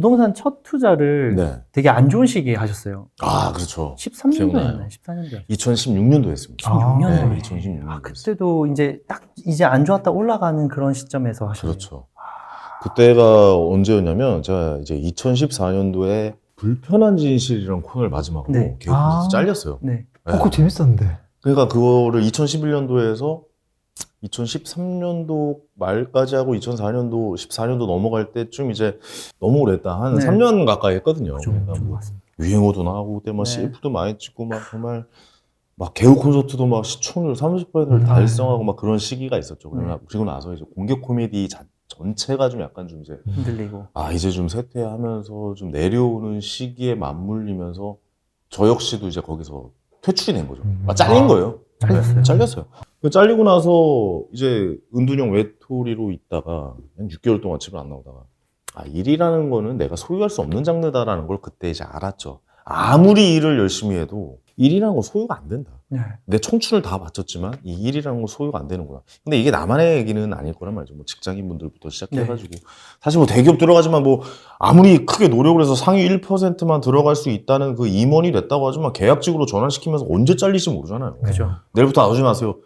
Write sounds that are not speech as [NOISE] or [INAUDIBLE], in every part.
부동산 첫 투자를 네. 되게 안 좋은 시기에 하셨어요. 아, 그렇죠. 13년도였나요? 기억나요. 14년도였나요? 2016년도 했습니다. 아, 네, 16년도에. 2016년도 아. 그때도 이제 딱 이제 안 좋았다 올라가는 그런 시점에서 하셨네요. 그렇죠. 그때가 언제였냐면 제가 이제 2014년도에 불편한 진실이라는 코너를 마지막으로 네. 개국해서 아. 잘렸어요. 네. 네. 어, 그거 재밌었는데. 그러니까 그거를 2011년도에서 2013년도 말까지 하고 2004년도 14년도 넘어갈 때쯤 이제 너무 오래했다 한 네. 3년 가까이 했거든요. 그죠. 그러니까 좀 뭐. 유행어도 나오고 그때 막 네. CF도 많이 찍고 막 정말 막 개우 콘서트도 막 시청률 30%를 음. 달성하고 막 그런 시기가 있었죠. 네. 그리고 나서 이제 공개 코미디 자- 전체가 좀 약간 좀 이제 흔들리고. 아 이제 좀 쇠퇴하면서 좀 내려오는 시기에 맞물리면서 저 역시도 이제 거기서 퇴출이 된 거죠. 음. 아, 잘린 아. 거예요. 잘렸어요. 잘렸어요. 그 잘리고 나서 이제 은둔형 외톨이로 있다가 한 6개월 동안 집을 안 나오다가 아 일이라는 거는 내가 소유할 수 없는 장르다라는 걸 그때 이제 알았죠. 아무리 일을 열심히 해도 일이라는 건 소유가 안 된다. 네. 내 청춘을 다 바쳤지만 이 일이라는 건 소유가 안 되는구나. 근데 이게 나만의 얘기는 아닐 거란 말이죠. 뭐 직장인분들부터 시작해가지고 사실 뭐 대기업 들어가지만 뭐 아무리 크게 노력을 해서 상위 1%만 들어갈 수 있다는 그 임원이 됐다고 하지만 계약직으로 전환시키면서 언제 잘릴지 모르잖아요. 그죠. 내일부터 나오지 마세요.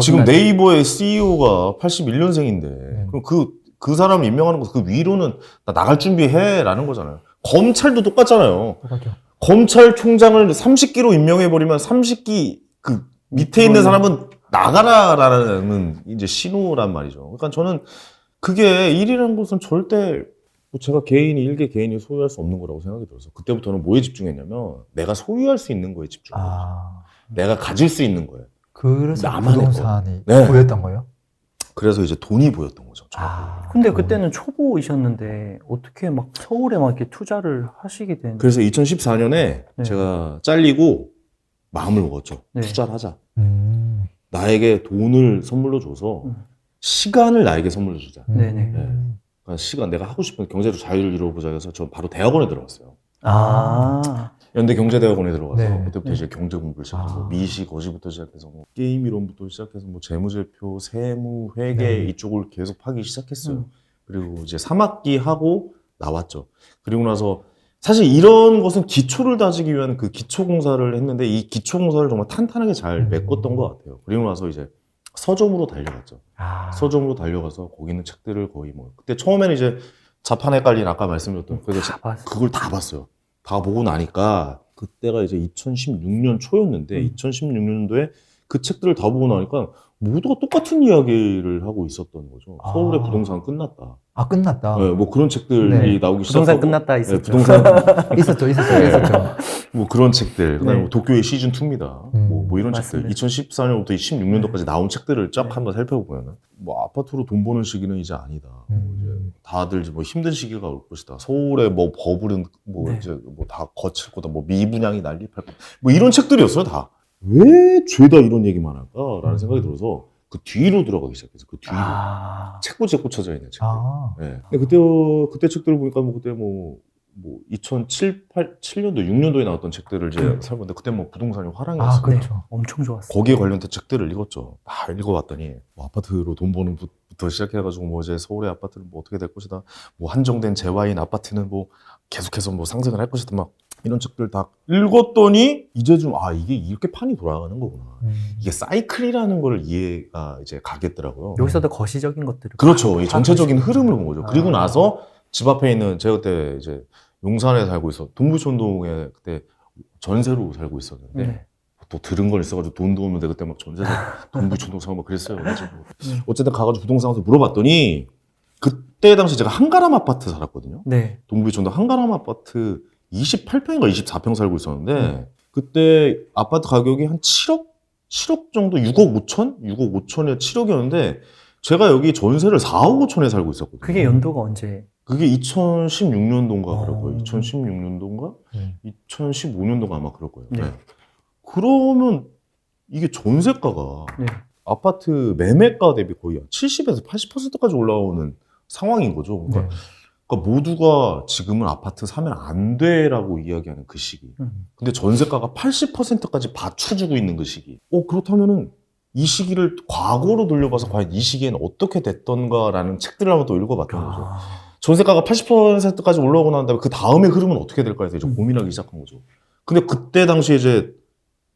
지금 끝나죠. 네이버의 CEO가 81년생인데 음. 그럼 그, 그 사람 임명하는 거 그 위로는 나 나갈 준비해라는 거잖아요. 검찰도 똑같잖아요. 똑같죠. 검찰총장을 30기로 임명해버리면 30기 그 밑에 있는 사람은 나가라라는 이제 신호란 말이죠. 그러니까 저는 그게 일이라는 것은 절대 뭐 제가 개인이 일개 개인이 소유할 수 없는 거라고 생각이 들어서 그때부터는 뭐에 집중했냐면 내가 소유할 수 있는 거에 집중했어요. 아. 내가 가질 수 있는 거예요. 그래서 나만의 부동산이 네. 보였던 거예요? 그래서 이제 돈이 보였던 거죠. 아. 근데 그때는 초보이셨는데 어떻게 막 서울에 막 이렇게 투자를 하시게 된? 그래서 2014년에 네. 제가 잘리고 마음을 먹었죠. 네. 투자를 하자. 음. 나에게 돈을 선물로 줘서 음. 시간을 나에게 선물로 주자. 네네. 음. 그러니까 시간 내가 하고 싶은 경제로 자유를 이루어보자 해서 저 바로 대학원에 들어갔어요. 아, 연대 경제대학원에 들어가서 네. 그때부터 네. 이제 경제 공부를 시작하고 아. 미시 거시부터 시작해서 뭐 게임 이론부터 시작해서 뭐 재무제표, 세무, 회계 네. 이쪽을 계속 파기 시작했어요. 음. 그리고 이제 3학기 하고 나왔죠. 그리고 나서 사실 이런 것은 기초를 다지기 위한 그 기초 공사를 했는데 이 기초 공사를 정말 탄탄하게 잘 음. 메꿨던 것 같아요. 그리고 나서 이제 서점으로 달려갔죠. 아. 서점으로 달려가서 거기 있는 책들을 거의 뭐 그때 처음에는 이제 자판 헷갈린 아까 말씀드렸던 그래서 다 봤어요. 그걸 다 봤어요. 다 보고 나니까 그때가 이제 2016년 초였는데 음. 2016년도에 그 책들을 다 보고 나니까 모두가 똑같은 이야기를 하고 있었던 거죠. 아. 서울의 부동산 끝났다. 아 끝났다. 네, 뭐 그런 책들이 네. 나오기 부동산 시작하고 끝났다 네, 있었죠. 부동산 [LAUGHS] [LAUGHS] 있었죠, 있었죠, 네. 있었죠. 뭐 그런 책들 그다음에 네. 뭐 도쿄의 시즌 2입니다. 음. 뭐, 뭐 이런 맞습니다. 책들 2014년부터 16년도까지 나온 책들을 쫙 네. 한번 살펴보면 뭐 아파트로 돈 버는 시기는 이제 아니다. 뭐 이제 음. 다들 이제 뭐 힘든 시기가 올 것이다. 서울에 뭐 버블은 뭐 네. 이제 뭐 다 거칠 거다. 뭐 미분양이 난립할 거다. 뭐 이런 책들이었어요 다. 왜 죄다 이런 얘기만 할까라는 음. 생각이 들어서 그 뒤로 들어가기 시작했어요. 그 뒤로 아, 책꽂이에 꽂혀져 있는 책들. 아. 네. 근데 그때 그때 책들을 보니까 뭐 그때 뭐. 뭐 2007, 8, 7년도, 6년도에 나왔던 책들을 이제 음. 살고 그때 뭐 부동산이 화랑이었어요. 아, 그렇죠. 엄청 좋았어요. 거기에 관련된 책들을 읽었죠. 다 읽어봤더니 뭐 아파트로 돈 버는 부터 시작해가지고 뭐 이제 서울의 아파트는 뭐 어떻게 될 것이다. 뭐 한정된 재화인 아파트는 뭐 계속해서 뭐 상승을 할 것이다. 막 이런 책들 다 읽었더니 이제 좀 아 이게 이렇게 판이 돌아가는 거구나. 음. 이게 사이클이라는 걸 이해가 이제 가겠더라고요. 여기서도 거시적인 것들을 그렇죠. 다- 이다 전체적인. 흐름을 본 거죠. 그리고 아. 나서 집 앞에 있는 제가 그때 이제 용산에 살고 있어 동부촌동에 그때 전세로 살고 있었는데 네. 또 들은 걸 있어가지고 돈도 없는데 그때 막 전세서 [LAUGHS] 동부촌동 사고 막 그랬어요. 그래가지고 네. 어쨌든 가가지고 부동산 가서 물어봤더니 그때 당시 제가 한가람 아파트 살았거든요. 네. 동부촌동 한가람 아파트 28평인가 24평 살고 있었는데 음. 그때 아파트 가격이 한 7억 7억 정도 6억 5천 6억 5천에 7억이었는데 제가 여기 전세를 4억 5천에 살고 있었거든요. 그게 연도가 언제? 그게 2016년도인가 그럴 어. 거예요. 2016년도인가 음. 2015년도가 아마 그럴 거예요. 네. 네. 그러면 이게 전세가가 네. 아파트 매매가 대비 거의 70에서 80%까지 올라오는 상황인 거죠. 그러니까, 네. 그러니까 모두가 지금은 아파트 사면 안 돼라고 이야기하는 그 시기. 음. 근데 전세가가 80%까지 받쳐주고 있는 그 시기. 어, 그렇다면은 이 시기를 과거로 돌려봐서 과연 이 시기에는 어떻게 됐던가라는 책들을 한번 또 읽어봤던 거죠. 아, 전세가가 80%까지 올라오고 난 다음에 그 다음에 흐름은 어떻게 될까 해서 이제 음. 고민하기 시작한 거죠. 근데 그때 당시에 이제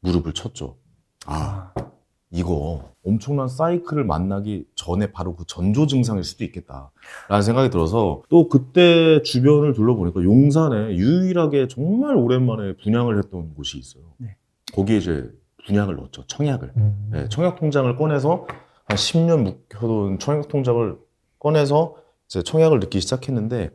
무릎을 쳤죠. 아, 아, 이거 엄청난 사이클을 만나기 전에 바로 그 전조 증상일 수도 있겠다라는 생각이 들어서 또 그때 주변을 둘러보니까 용산에 유일하게 정말 오랜만에 분양을 했던 곳이 있어요. 네. 거기에 이제 분양을 넣었죠. 청약을. 음. 네, 청약 통장을 꺼내서 한 10년 묵혀둔 청약 통장을 꺼내서 이제 청약을 넣기 시작했는데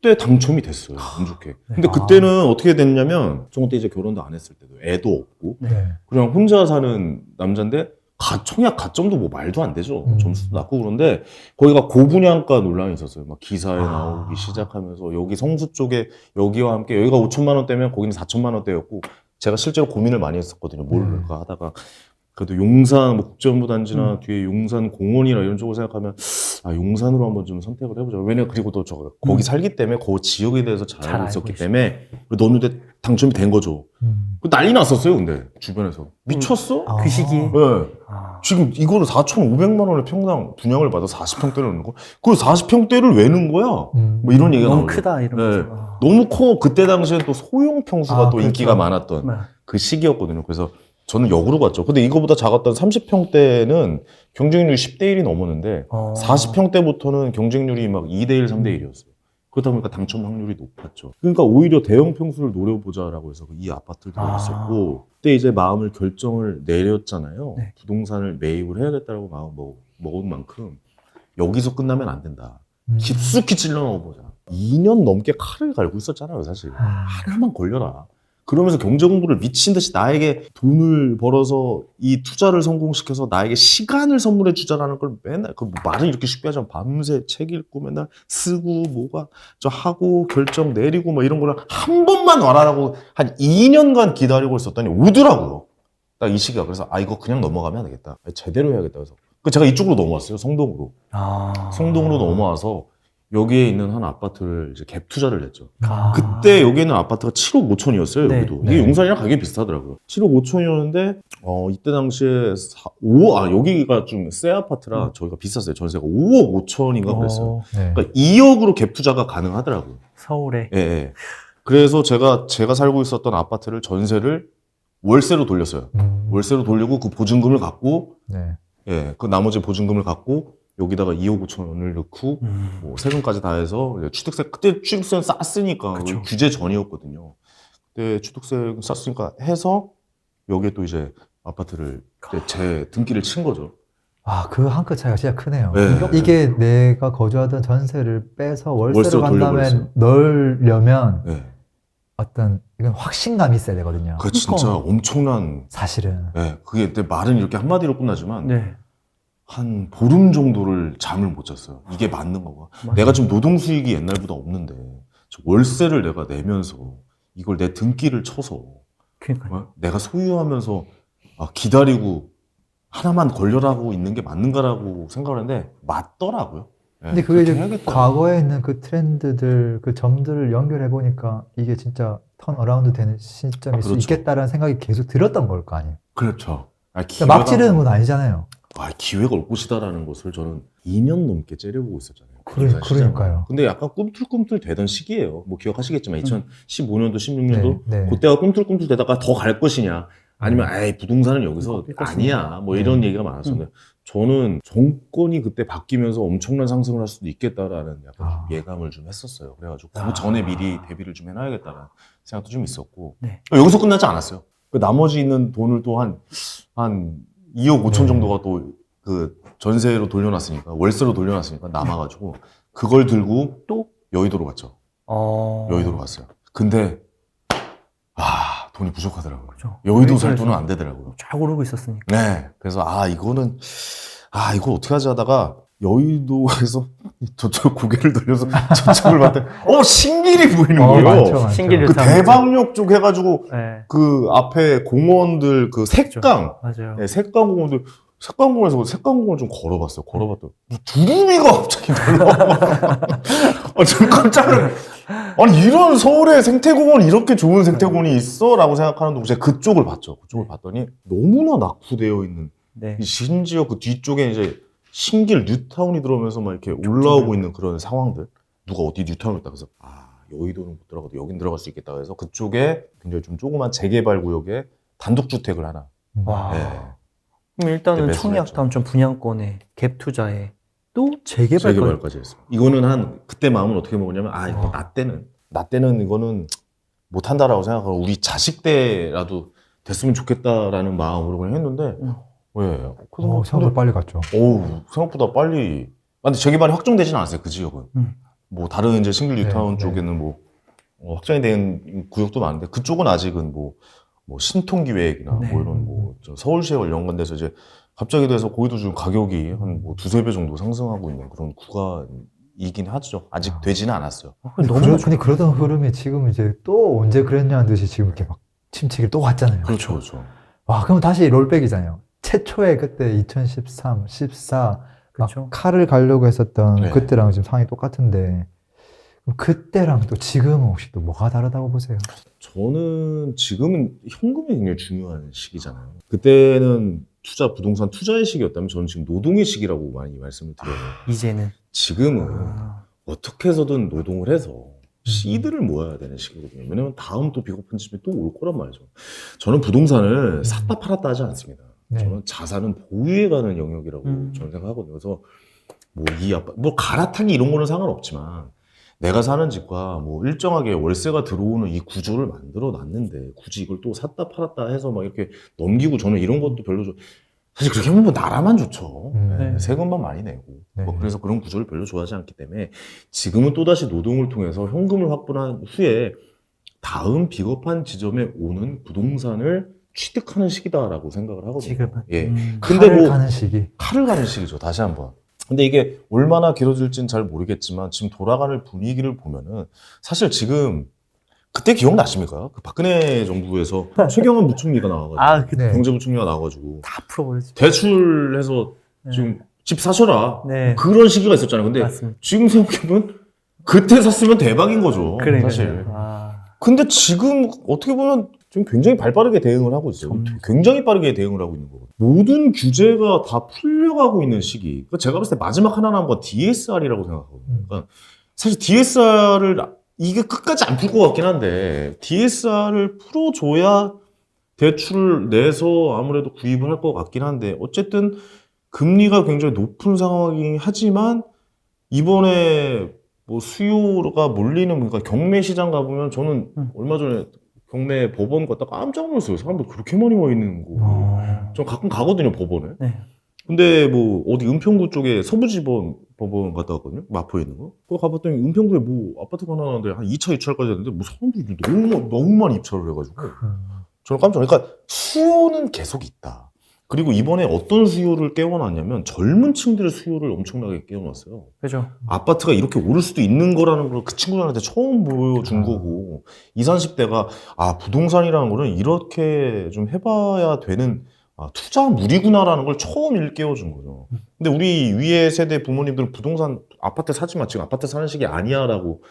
그때 당첨이 됐어요. 운 좋게. 근데 아. 그때는 어떻게 됐냐면 저 그때 이제 결혼도 안 했을 때도 애도 없고 네. 그냥 혼자 사는 남자인데 가, 청약 가점도 뭐 말도 안 되죠. 음. 점수도 낮고 그런데 거기가 고분양가 논란이 있었어요. 막 기사에 아. 나오기 시작하면서 여기 성수 쪽에 여기와 함께 여기가 5천만 원대면 거기는 4천만 원대였고 제가 실제로 고민을 많이 했었거든요. 뭘 음. 하다가 그래도 용산 뭐 국정부 단지나 음. 뒤에 용산 공원이나 이런 쪽을 생각하면 아 용산으로 한번 좀 선택을 해보자. 왜냐 그리고 또 저 거기 음. 살기 때문에 그 지역에 대해서 잘, 잘 알고 있었기 있어. 때문에 넣었는데 당첨이 된 거죠. 음. 그 난리 났었어요, 근데 주변에서 미쳤어? 아. 그 시기에? 네. 아, 지금 이거를 4,500만 원의 평당 분양을 받아 40평대를 넣는 거? 그 40평대를 왜 넣은 거야? 음. 뭐 이런 얘기가 너무 나오죠. 크다 이러면서. 네. 아. 너무 커. 그때 당시엔 또 소형 평수가 아, 또 그렇죠. 인기가 많았던 네. 그 시기였거든요. 그래서 저는 역으로 갔죠. 근데 이거보다 작았던 30평대는 경쟁률이 10대 1이 넘었는데 어. 40평대부터는 경쟁률이 막 2대 1, 3대 1이었어요. 그러다 보니까 당첨 확률이 높았죠. 그러니까 오히려 대형 평수를 노려보자라고 해서 이 아파트를 아. 들어갔었고 그때 이제 마음을 결정을 내렸잖아요. 네. 부동산을 매입을 해야겠다고 마음 먹, 먹은 만큼 여기서 끝나면 안 된다. 음. 깊숙이 찔러 넣어보자. 2년 넘게 칼을 갈고 있었잖아요, 사실. 아. 하루만 걸려라. 그러면서 경제 공부를 미친 듯이 나에게 돈을 벌어서 이 투자를 성공시켜서 나에게 시간을 선물해 주자라는 걸 맨날 그 말은 이렇게 쉽게 하지만 밤새 책 읽고 맨날 쓰고 뭐가 저 하고 결정 내리고 뭐 이런 거를 한 번만 와라라고 한 2년간 기다리고 있었더니 오더라고요. 딱 이 시기가 그래서 아 이거 그냥 넘어가면 안 되겠다. 제대로 해야겠다. 그래서 그 제가 이쪽으로 넘어왔어요. 성동으로. 아. 성동으로 넘어와서 여기에 있는 한 아파트를 이제 갭 투자를 했죠. 아. 그때 여기 있는 아파트가 7억 5천이었어요. 네, 여기도. 네. 이게 용산이랑 가격이 비슷하더라고요. 7억 5천이었는데 어 이때 당시에 4, 5, 아 여기가 좀 새 아파트라 음. 저희가 비쌌어요. 전세가 5억 5천인가 그랬어요. 어, 네. 그러니까 2억으로 갭 투자가 가능하더라고요. 서울에. 예, 예. 그래서 제가 제가 살고 있었던 아파트를 전세를 월세로 돌렸어요. 음. 월세로 돌리고 그 보증금을 갖고 네. 예, 그 나머지 보증금을 갖고 여기다가 2억 5천 원을 넣고 음. 뭐 세금까지 다 해서 이제 취득세 그때 취득세는 쌌으니까 그쵸. 규제 전이었거든요. 그때 취득세 쌌으니까 해서 여기에 또 이제 아파트를 이제 제 등기를 친 거죠. 아, 그 한 끗 차이가 진짜 크네요. 네. 이게 내가 거주하던 전세를 빼서 월세로 월세로 간 다음에 돌려버렸어요. 넣으려면 네. 어떤 이건 확신감이 있어야 되거든요. 그 진짜 엄청난 사실은. 예, 그게 내 말은 이렇게 한마디로 끝나지만 네. 한 보름 정도를 잠을 못 잤어요. 이게 맞는. 맞아요. 내가 지금 노동 수익이 옛날보다 없는데 저 월세를 내가 내면서 이걸 내 등기를 쳐서 그러니까요. 어? 내가 소유하면서 아, 기다리고 하나만 걸려라고 있는 게 맞는가라고 생각을 했는데 맞더라고요. 예, 근데 그게 이제 해야겠다. 과거에 있는 그 트렌드들, 그 점들을 연결해 보니까 이게 진짜 턴 어라운드 되는 시점일 수 그렇죠. 있겠다라는 생각이 계속 들었던 걸 거 아니에요. 그렇죠. 아, 그러니까 막 지르는 건 아니잖아요. 아, 기회가 올 것이다라는 것을 저는 2년 넘게 째려보고 있었잖아요. 부동산 시장을. 그러니까요. 근데 약간 꿈틀꿈틀 되던 시기예요. 뭐 기억하시겠지만 2015년도, 16년도 네, 네. 그때가 꿈틀꿈틀 되다가 더 갈 것이냐 아니면 에이 부동산은 여기서 것이냐. 아니야 뭐 이런 네. 얘기가 많았었는데 저는 정권이 그때 바뀌면서 엄청난 상승을 할 수도 있겠다라는 약간 아. 좀 예감을 좀 했었어요. 그래가지고 그 아. 전에 미리 대비를 좀 해놔야겠다는 생각도 좀 있었고 네. 여기서 끝나지 않았어요. 그 나머지 있는 돈을 또 한 한 2억 5천 네. 정도가 또 그 전세로 돌려놨으니까 월세로 돌려놨으니까 남아가지고 그걸 들고 또 여의도로 갔죠. 어. 여의도로 갔어요. 근데 아 돈이 부족하더라고요. 그죠. 여의도 살 돈은 안 되더라고요. 쫙 오르고 있었으니까. 네. 그래서 아 이거는 아 이걸 어떻게 하지 하다가 여의도에서 [LAUGHS] 저쪽 고개를 돌려서 [LAUGHS] 저쪽을 봤더니 어 신길이 보이는 어, 거예요. 많죠, 많죠. 신기를 그 참- 대방역 쪽 해가지고 네. 그 앞에 공원들 그 색강 맞아요. 네, 색강 공원들 색강 공원에서 색강 공원 좀 걸어봤어요. 걸어봤더니 뭐 두루미가 갑자기 날라와. 아, 저 깜짝 놀 아니 이런 서울에 생태공원 이렇게 좋은 생태공원이 있어라고 생각하는데 제가 그쪽을 봤죠. 그쪽을 봤더니 너무나 낙후되어 있는 네. 이 심지어 그 뒤쪽에 이제 신길 뉴타운이 들어오면서 막 이렇게 올라오고 있는 그런 상황들. 누가 어디 뉴타운을 딱 그래서 아 여의도는 못 들어가도 여긴 들어갈 수 있겠다 그래서 그쪽에 굉장히 좀 조그만 재개발 구역에 단독 주택을 하나 와. 예. 그럼 일단은 네, 매수를 청약 했죠. 다음 좀 분양권에 갭 투자에 또 재개발 권 재개발까지 했어. 이거는 한 그때 마음은 어떻게 먹었냐면 아 이거 어. 나 때는 나 때는 이거는 못 한다라고 생각하고 우리 자식 때라도 됐으면 좋겠다라는 마음으로 그냥 했는데 음. 왜? 그래서 어, 생각보다 빨리 갔죠. 어우 생각보다 빨리. 아, 근데 재개발이 확정되지는 않았어요 그 지역은. 음. 뭐 다른 이제 싱글 네, 뉴타운 네. 쪽에는 뭐 어, 확정이 된 구역도 많은데 그쪽은 아직은 뭐, 뭐 신통 기획이나 네. 뭐 이런 뭐저 서울시와 연관돼서 이제 갑자기 돼서 거기도 지금 가격이 한 뭐 두세 배 정도 상승하고 있는 그런 구간이긴 하죠. 아직 아. 되지는 않았어요. 아, 근데, 너무 그러, 좋- 근데 그러던 흐름이 지금 이제 또 언제 그랬냐는 듯이 지금 이렇게 막 침체기를 또 왔잖아요. 그렇죠, 그렇죠. 와, 그럼 다시 롤백이잖아요. 최초에 그때 2013, 14, 막 그렇죠. 칼을 가려고 했었던 네. 그때랑 지금 상황이 똑같은데, 그때랑 또 지금은 혹시 또 뭐가 다르다고 보세요? 저는 지금은 현금이 굉장히 중요한 시기잖아요. 그때는 투자 부동산 투자의 시기였다면 저는 지금 노동의 시기라고 많이 말씀을 드려요. 이제는 지금은 아, 어떻게 해서든 노동을 해서 시드를 모아야 되는 시기거든요. 왜냐면 다음 또 비겁한 집이 또 올 거란 말이죠. 저는 부동산을 샀다 팔았다 하지 않습니다. 네. 저는 자산은 보유해 가는 영역이라고 음. 저는 생각하거든요. 그래서 뭐 이 아빠 뭐 갈아타기 이런 거는 상관없지만 내가 사는 집과 뭐 일정하게 월세가 들어오는 이 구조를 만들어 놨는데 굳이 이걸 또 샀다 팔았다 해서 막 이렇게 넘기고 저는 이런 것도 별로 좋 사실 그렇게 하면 뭐 나라만 좋죠. 음. 네, 네. 세금만 많이 내고 네. 뭐 그래서 그런 구조를 별로 좋아하지 않기 때문에 지금은 또다시 노동을 통해서 현금을 확보한 후에 다음 비겁한 지점에 오는 부동산을 취득하는 시기다라고 생각을 하거든요. 지금은 예. 음. 근데 칼을 뭐- 가는 시기. 칼을 가는 시기죠. 다시 한번. 근데 이게 얼마나 길어질지는 잘 모르겠지만 지금 돌아가는 분위기를 보면은 사실 지금 그때 기억나십니까? 그 박근혜 정부에서 [LAUGHS] 최경환 부총리가 나와가지고 아, 그, 네. 경제부총리가 나와가지고 다 풀어버렸지. 대출해서 네. 지금 집 사셔라 네. 그런 시기가 있었잖아요. 근데 맞습니다. 지금 생각해보면 그때 샀으면 대박인 거죠. 그래, 사실. 아, 근데 지금 어떻게 보면 지금 굉장히 발빠르게 대응을 하고 있어요. 좀- 굉장히 빠르게 대응을 하고 있는 거거든요. 모든 규제가 다 풀려가고 있는 시기. 그러니까 제가 봤을 때 마지막 하나 남은 건 DSR이라고 생각하거든요. 음. 그러니까 사실 DSR을 이게 끝까지 안 풀 것 같긴 한데 DSR을 풀어줘야 대출을 내서 아무래도 구입을 할 것 같긴 한데 어쨌든 금리가 굉장히 높은 상황이긴 하지만 이번에 뭐 수요가 몰리는 그러니까 경매 시장 가보면 저는 음. 얼마 전에 경매 법원 갔다 깜짝 놀랐어요. 사람들 그렇게 많이 와 있는 거. 어, 저 가끔 가거든요 법원에. 네. 근데 뭐 어디 은평구 쪽에 서부지법 법원 갔다 왔거든요. 마포에 있는 거. 그거 가봤더니 은평구에 뭐 아파트가 하나 나는데 한 2차 입찰까지 했는데 뭐 사람들이 너무 너무 많이 입찰을 해가지고 음. 저는 깜짝 놀랐어요. 그러니까 수요는 계속 있다. 그리고 이번에 어떤 수요를 깨워놨냐면 젊은 층들의 수요를 엄청나게 깨워놨어요. 그죠. 아파트가 이렇게 오를 수도 있는 거라는 걸 그 친구들한테 처음 보여준 아. 거고 20, 30대가 아 부동산이라는 거는 이렇게 좀 해봐야 되는 아, 투자 물이구나라는 걸 처음 일깨워준 거죠. 근데 우리 위에 세대 부모님들은 부동산 아파트 사지 마 지금 아파트 사는 시기 아니야 라고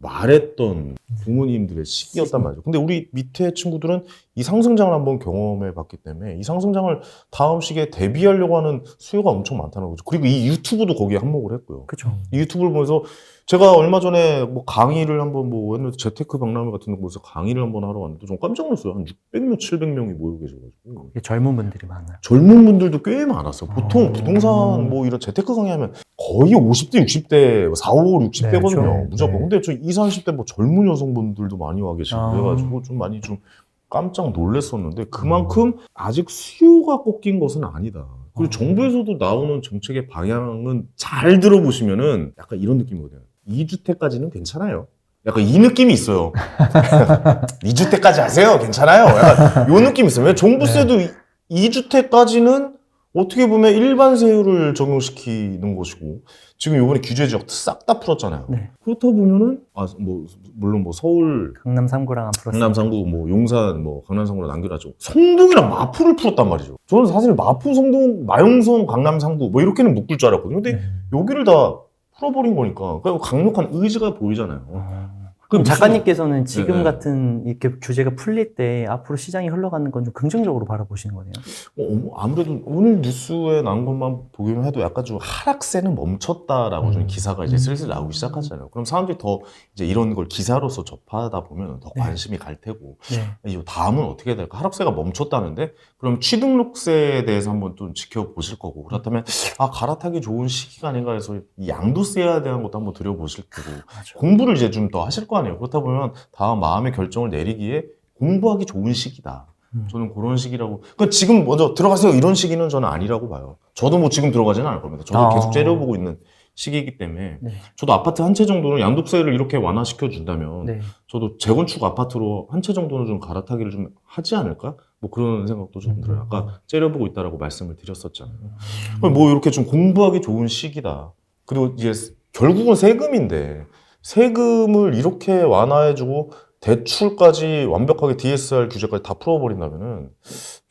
말했던 부모님들의 시기였단 말이죠. 근데 우리 밑에 친구들은 이 상승장을 한번 경험해 봤기 때문에 이 상승장을 다음 시기에 대비하려고 하는 수요가 엄청 많다는 거죠. 그리고 이 유튜브도 거기에 한몫을 했고요. 그죠. 이 유튜브를 보면서 제가 얼마 전에 뭐 강의를 한번 뭐 했는데 재테크 박람회 같은 데 보면서 강의를 한번 하러 왔는데 좀 깜짝 놀랐어요. 한 600명, 700명이 모여 계셔가지고. 젊은 분들이 많아요. 젊은 분들도 꽤 많았어요. 보통 아. 부동산 뭐 이런 재테크 강의하면 거의 50대, 60대, 4, 5, 60대거든요. 그렇죠. 무조건. 네. 근데 저 20, 30대 뭐 젊은 여성분들도 많이 와 계시고 아. 그래가지고 좀 많이 좀 깜짝 놀랐었는데 그만큼 아직 수요가 꺾인 것은 아니다. 그리고 아. 정부에서도 나오는 정책의 방향은 잘 들어보시면은 약간 이런 느낌이거든요. 2주택까지는 괜찮아요. 약간 이 느낌이 있어요. [LAUGHS] 2주택까지 하세요. 괜찮아요. 약간 요 느낌이 있어요. 왜 종부세도 네. 2주택까지는 어떻게 보면 일반 세율을 적용시키는 것이고 지금 요번에 규제 지역 싹 다 풀었잖아요. 네. 그렇다 보면은 아 뭐 물론 뭐 서울 강남 3구랑 안 풀었어요. 강남 상구 뭐 용산 뭐 강남 상구로 남겨놨죠. 성동이랑 마포를 풀었단 말이죠. 저는 사실 마포 성동 마용성 강남 상구 뭐 이렇게는 묶을 줄 알았거든요. 근데 네. 여기를 다 풀어버린 거니까 그러니까 강력한 의지가 보이잖아요. 어, 그럼 작가님께서는 지금 네, 네. 같은 이렇게 규제가 풀릴 때 앞으로 시장이 흘러가는 건 좀 긍정적으로 바라보시는 거네요. 어, 아무래도 오늘 뉴스에 나온 것만 보기만 해도 약간 좀 하락세는 멈췄다라고 좀 음. 기사가 이제 슬슬 나오기 시작하잖아요. 그럼 사람들이 더 이제 이런 걸 기사로서 접하다 보면 더 네. 관심이 갈 테고 네. 이 다음은 어떻게 될까? 하락세가 멈췄다는데 그럼 취등록세에 대해서 한번 좀 지켜보실 거고 그렇다면 아 갈아타기 좋은 시기가 아닌가 해서 이 양도세에 대한 것도 한번 들여보실 거고 맞아. 공부를 이제 좀 더 하실 거 아니에요. 그렇다 보면 다음 마음의 결정을 내리기에 공부하기 좋은 시기다. 음. 저는 그런 시기라고. 그러니까 지금 먼저 들어가세요. 이런 시기는 저는 아니라고 봐요. 저도 뭐 지금 들어가지는 않을 겁니다. 저도 아. 계속 째려보고 있는 시기이기 때문에 네. 저도 아파트 한 채 정도는 양도세를 이렇게 완화시켜 준다면 네. 저도 재건축 아파트로 한 채 정도는 좀 갈아타기를 좀 하지 않을까? 뭐 그런 생각도 좀 음. 들어요. 아까 째려보고 있다라고 말씀을 드렸었잖아요. 뭐 이렇게 좀 공부하기 좋은 시기다. 그리고 이제 결국은 세금인데 세금을 이렇게 완화해주고 대출까지 완벽하게 DSR 규제까지 다 풀어버린다면은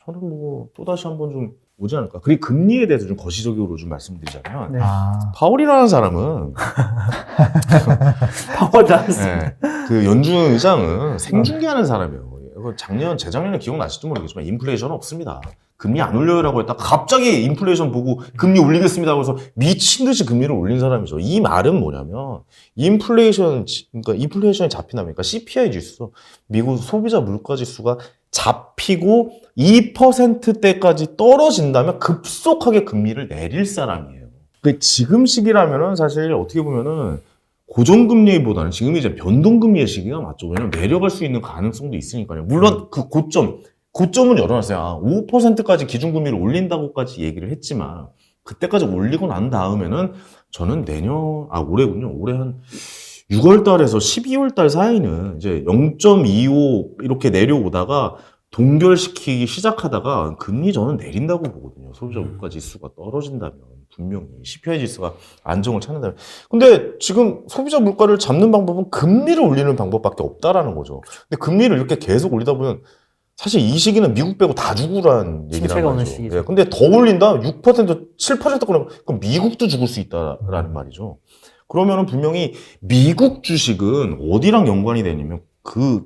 저는 뭐 또 다시 한번 좀 오지 않을까. 그리고 금리에 대해서 좀 거시적으로 좀 말씀드리자면 네. 아, 파월이라는 사람은 [LAUGHS] 파워 단스. 네, 그 연준 의장은 생중계하는 사람이에요. 이거 작년, 재작년에 기억나실지 모르겠지만 인플레이션은 없습니다. 금리 안 올려요라고 했다가 갑자기 인플레이션 보고 금리 올리겠습니다 하고서 미친 듯이 금리를 올린 사람이죠. 이 말은 뭐냐면 인플레이션, 지- 그러니까 인플레이션이 그러니까 CPI 지수, 미국 소비자 물가 지수가 잡히고 2%대까지 떨어진다면 급속하게 금리를 내릴 사람이에요. 그 지금 시기라면은 사실 어떻게 보면은 고정금리보다는 지금 이제 변동금리의 시기가 맞죠. 왜냐면 내려갈 수 있는 가능성도 있으니까요. 물론 그 고점, 고점은 열어놨어요. 아, 5%까지 기준금리를 올린다고까지 얘기를 했지만 그때까지 올리고 난 다음에는 저는 내년, 아, 올해군요. 올해 한 6월 달에서 12월 달 사이는 이제 0.25 이렇게 내려오다가 동결시키기 시작하다가 금리 저는 내린다고 보거든요. 소비자 물가 지수가 떨어진다면 분명히 CPI 지수가 안정을 찾는다면. 근데 지금 소비자 물가를 잡는 방법은 금리를 올리는 방법밖에 없다라는 거죠. 근데 금리를 이렇게 계속 올리다 보면 사실 이 시기는 미국 빼고 다 죽으란 침체가 오는 말이죠. 시기죠. 예, 근데 더 올린다? 6% 7% 그러면 그럼 미국도 죽을 수 있다라는 말이죠. 그러면은 분명히 미국 주식은 어디랑 연관이 되냐면 그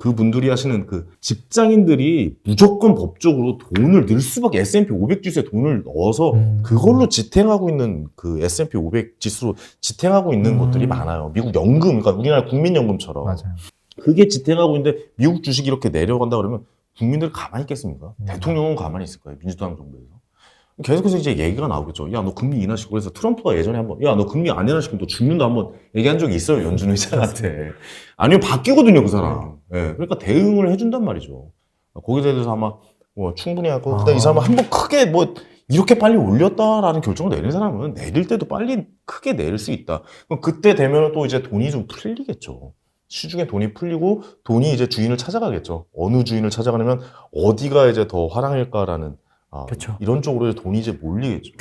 그분들이 하시는 그 직장인들이 무조건 법적으로 돈을 넣을 수밖에 S&P 500 지수에 돈을 넣어서 음. 그걸로 지탱하고 있는 그 S&P 500 지수로 지탱하고 있는 음. 것들이 많아요. 미국 연금, 그러니까 우리나라 국민연금처럼 맞아요. 그게 지탱하고 있는데 미국 주식이 이렇게 내려간다 그러면 국민들 가만히 있겠습니까? 음. 대통령은 가만히 있을 거예요. 민주당 정부에서. 계속해서 이제 얘기가 나오겠죠. 야, 너 금리 인하시고. 그래서 트럼프가 예전에 한번, 야, 너 금리 안 인하시키면 너 죽는다 한번 얘기한 적이 있어요. 연준 의장한테. 아니면 바뀌거든요, 그 사람. 예. 그러니까 대응을 해 준단 말이죠. 거기에 대해서 아마 뭐 충분히 하고, 그다음 아. 이 사람은 한번 크게 뭐 이렇게 빨리 올렸다라는 결정을 내린 사람은 내릴 때도 빨리 크게 내릴 수 있다. 그럼 그때 되면 또 이제 돈이 좀 풀리겠죠. 시중에 돈이 풀리고 돈이 이제 주인을 찾아가겠죠. 어느 주인을 찾아가냐면 어디가 이제 더 화랑일까라는 아, 그쵸. 이런 쪽으로 돈이 이제 몰리겠죠.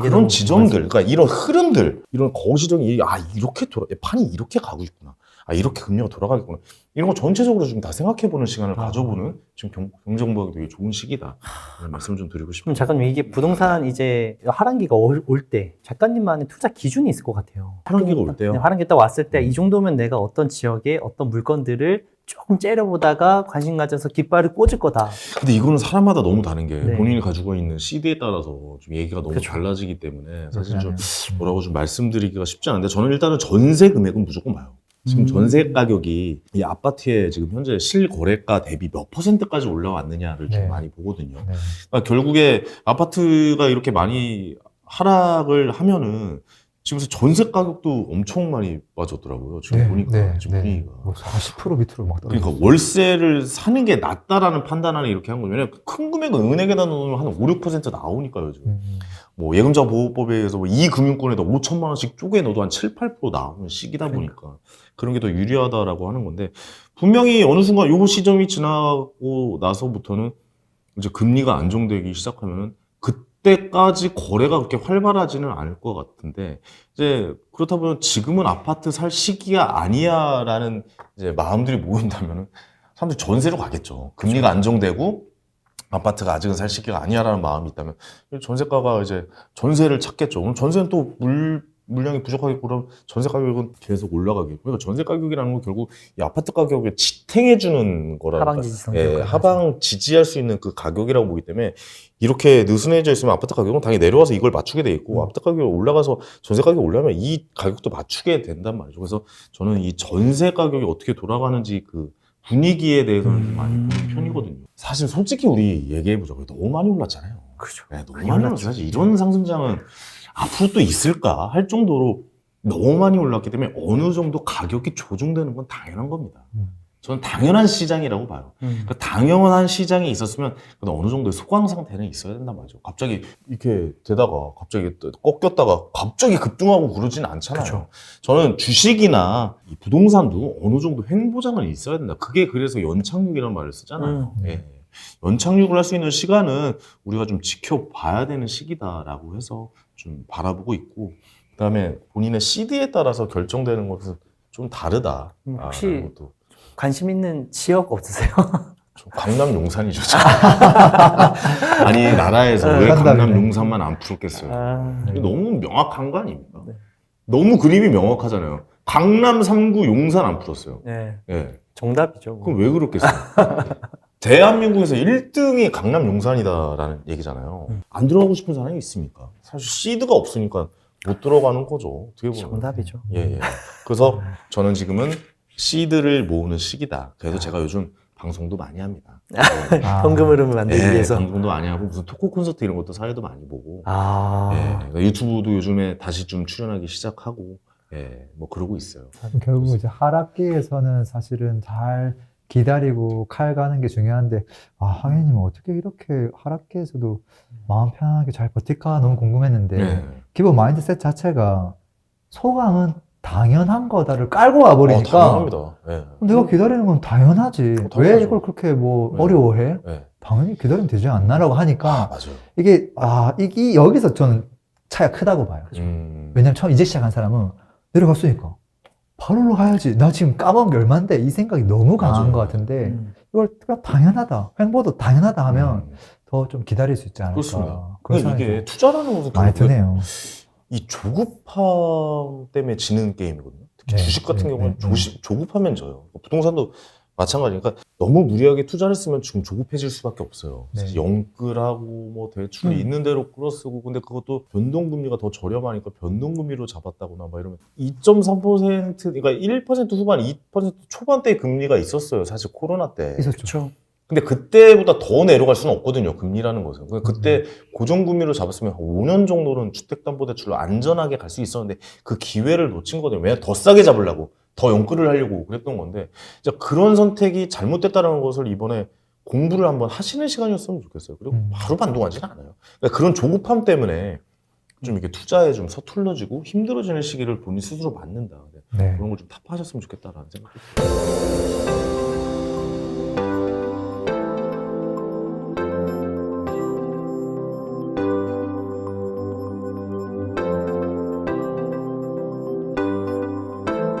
그런 지점들, 그러니까 이런 흐름들, 이런 거시적인 아 이렇게 돌아, 판이 이렇게 가고 있구나. 아 이렇게 금리가 돌아가겠구나. 이런 거 전체적으로 좀 다 생각해보는 시간을 아. 가져보는 지금 경, 경제공부하기 되게 좋은 시기다. 이런 말씀 좀 드리고. 그럼 작가님 이게 부동산 이제 하란기가 올 때 작가님만의 투자 기준이 있을 것 같아요. 하란기가 올 때요? 네, 하란기 딱 왔을 때 음. 이 정도면 내가 어떤 지역에 어떤 물건들을 조금 째려보다가 관심 가져서 깃발을 꽂을 거다. 근데 이거는 사람마다 너무 다른 게 네. 본인이 가지고 있는 CD에 따라서 좀 얘기가 너무 그쵸. 달라지기 때문에 사실 좀 그렇죠. 뭐라고 좀 말씀드리기가 쉽지 않은데 저는 일단은 전세 금액은 무조건 봐요. 지금 음. 전세 가격이 이 아파트의 지금 현재 실거래가 대비 몇 퍼센트까지 올라왔느냐를 좀 네. 많이 보거든요. 네. 그러니까 결국에 아파트가 이렇게 많이 하락을 하면은 지금 전세 가격도 엄청 많이 빠졌더라고요. 지금 네, 보니까 네, 지금 네. 분위기가. 뭐40% 밑으로 막 떨어졌어요. 그러니까 월세를 사는 게 낫다라는 판단하는 이렇게 한. 왜냐면 큰 금액은 은행에다 넣으면 한 5, 6% 나오니까요, 지금. 음, 뭐 예금자 보호법에 의해서 뭐이 금융권에다 5천만 원씩 쪼개 넣어도 한 7, 8% 나오는 시기다 그러니까. 보니까 그런 게 더 유리하다라고 하는 건데 분명히 어느 순간 요 시점이 지나고 나서부터는 이제 금리가 안정되기 시작하면은 그 때까지 거래가 그렇게 활발하지는 않을 것 같은데 이제 그렇다 보면 지금은 아파트 살 시기가 아니야라는 이제 마음들이 모인다면은 사람들이 전세로 가겠죠. 금리가 안정되고 아파트가 아직은 살 시기가 아니야라는 마음이 있다면 전세가가 이제 전세를 찾겠죠. 전세는 또 물 물량이 부족하겠고 그럼 전세 가격은 계속 올라가겠고 그러니까 전세 가격이라는 건 결국 이 아파트 가격을 지탱해 주는 거라니까 하방 지지성 예, 하방 지지할 수 있는 그 가격이라고 보기 때문에 이렇게 느슨해져 있으면 아파트 가격은 당연히 내려와서 이걸 맞추게 돼 있고 음. 아파트 가격이 올라가서 전세 가격이 올라가면 이 가격도 맞추게 된단 말이죠. 그래서 저는 이 전세 가격이 어떻게 돌아가는지 그 분위기에 대해서는 좀 많이 음. 보는 편이거든요. 사실 솔직히 우리 얘기해 보자. 너무 많이 올랐잖아요. 그죠. 네, 너무 많이. 올랐죠. 사실 이런 상승장은 앞으로 또 있을까 할 정도로 너무 많이 올랐기 때문에 어느 정도 가격이 조정되는 건 당연한 겁니다. 음. 저는 당연한 시장이라고 봐요. 음. 그러니까 당연한 시장이 있었으면 어느 정도의 소강 상태는 있어야 된단 말이죠. 갑자기 이렇게 되다가 갑자기 또 꺾였다가 갑자기 급등하고 그러진 않잖아요. 그쵸. 저는 주식이나 이 부동산도 어느 정도 횡보장은 있어야 된다. 그게 그래서 연착륙이라는 말을 쓰잖아요. 음. 예. 연착륙을 할 수 있는 시간은 우리가 좀 지켜봐야 되는 시기다라고 해서 좀 바라보고 있고 그다음에 본인의 CD에 따라서 결정되는 것은 좀 다르다. 음, 아, 혹시- 것도 관심 있는 지역 없으세요? 좀 강남 용산이죠. [LAUGHS] 아니 나라에서 왜 상담이네. 강남 용산만 안 풀었겠어요? 아, 이게 너무 명확한 거 아닙니까? 네. 너무 그림이 명확하잖아요. 강남 3구 용산 안 풀었어요. 네. 예. 정답이죠. 뭐. 그럼 왜 그렇겠어요? [LAUGHS] 대한민국에서 1등이 강남 용산이다라는 얘기잖아요. 음. 안 들어가고 싶은 사람이 있습니까? 사실 시드가 없으니까 못 들어가는 거죠. 어떻게 보면. 정답이죠. 예, 예. 그래서 저는 지금은 시드를 모으는 시기다. 그래서 제가 요즘 방송도 많이 합니다. 아. [LAUGHS] 현금 흐름을 만들기 예, 위해서. 방송도 많이 하고 무슨 토크 콘서트 이런 것도 사회도 많이 보고 아. 예, 그러니까 유튜브도 요즘에 다시 좀 출연하기 시작하고 예, 뭐 그러고 있어요. 결국 이제 하락기에서는 사실은 잘 기다리고 칼 가는 게 중요한데 아 황현님은 어떻게 이렇게 하락기에서도 마음 편하게 잘 버틸까 너무 궁금했는데 네. 기본 마인드셋 자체가 소강은 당연한 거다를 깔고 어, 와버리니까 당연합니다. 예. 내가 기다리는 건 당연하지 어, 왜. 이걸 그렇게 뭐 네. 어려워해 예. 당연히 기다리면 되지 않나라고 아, 하니까 맞아요. 이게 아 이게 여기서 저는 차이가 크다고 봐요 음. 왜냐면 처음 이제 시작한 사람은 내려갔으니까 바로 올라가야지. 나 지금 까먹은 게 얼만데 이 생각이 너무 강한. 것 같은데 음. 이걸 그냥 당연하다. 횡보도 당연하다 하면 음. 더좀 기다릴 수 있지 않을까. 그렇습니다. 그러니까 이게 투자라는 것은 많이 드네요. 이 조급함 때문에 지는 게임이거든요. 특히 네, 주식 같은 네, 경우는 네, 네. 조시, 조급하면 져요. 부동산도 마찬가지니까 너무 무리하게 투자를 쓰면 지금 조급해질 수밖에 없어요. 네. 영끌하고 뭐 대출 음. 있는 대로 끌어쓰고 근데 그것도 변동금리가 더 저렴하니까 변동금리로 잡았다거나 막 이러면 2.3% 그러니까 1% 후반, 2% 초반대 금리가 있었어요. 사실 코로나 때. 있었죠. 근데 그때보다 더 내려갈 수는 없거든요. 금리라는 것은. 그러니까 그때 음. 고정금리로 잡았으면 한 5년 정도는 주택담보대출로 안전하게 갈 수 있었는데 그 기회를 놓친 거거든요. 왜냐 더 싸게 잡으려고, 더 연끌을 하려고 그랬던 건데 진짜 그런 선택이 잘못됐다는 것을 이번에 공부를 한번 하시는 시간이었으면 좋겠어요. 그리고 음. 바로 반동하지는 않아요. 그러니까 그런 조급함 때문에 좀 이렇게 투자에 좀 서툴러지고 힘들어지는 시기를 본인 스스로 맞는다. 네. 그런 걸 좀 타파하셨으면 좋겠다라는 생각이 들어요.